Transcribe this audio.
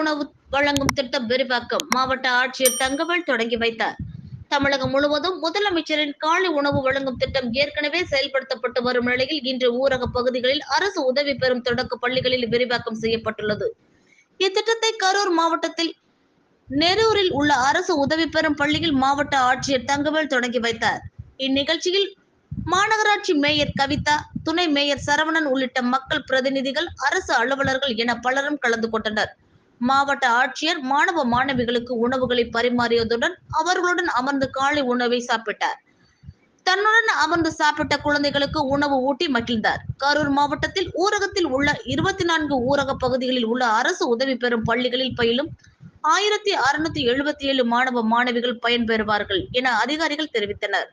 உணவு வழங்கும் திட்டம் விரிவாக்கம் மாவட்ட ஆட்சியர் தங்கவேல் தொடங்கி வைத்தார். தமிழகம் முழுவதும் முதலமைச்சரின் காலை உணவு வழங்கும் திட்டம் ஏற்கனவே செயல்படுத்தப்பட்டு வரும் நிலையில் இன்று ஊரக பகுதிகளில் அரசு உதவி பெறும் தொடக்க பள்ளிகளில் விரிவாக்கம் செய்யப்பட்டுள்ளது. இத்திட்டத்தை கரூர் மாவட்டத்தில் நெரூரில் உள்ள அரசு உதவி பெறும் பள்ளியில் மாவட்ட ஆட்சியர் தங்கவேல் தொடங்கி வைத்தார். இந்நிகழ்ச்சியில் மாநகராட்சி மேயர் கவிதா துணை மேயர் சரவணன் உள்ளிட்ட மக்கள் பிரதிநிதிகள் அரசு அலுவலர்கள் என பலரும் கலந்து கொண்டனர். மாவட்ட ஆட்சியர் மாணவ மாணவிகளுக்கு உணவுகளை பரிமாறியதுடன் அவர்களுடன் அமர்ந்து காலை உணவை சாப்பிட்டார். தன்னுடன் அமர்ந்து சாப்பிட்ட குழந்தைகளுக்கு உணவு ஊட்டி மகிழ்ந்தார். கரூர் மாவட்டத்தில் ஊரகத்தில் உள்ள இருபத்தி நான்கு ஊரக பகுதிகளில் உள்ள அரசு உதவி பெறும் பள்ளிகளில் பயிலும் ஆயிரத்தி அறுநூத்தி எழுபத்தி ஏழு மாணவ மாணவிகள் பயன்பெறுவார்கள் என அதிகாரிகள் தெரிவித்தனர்.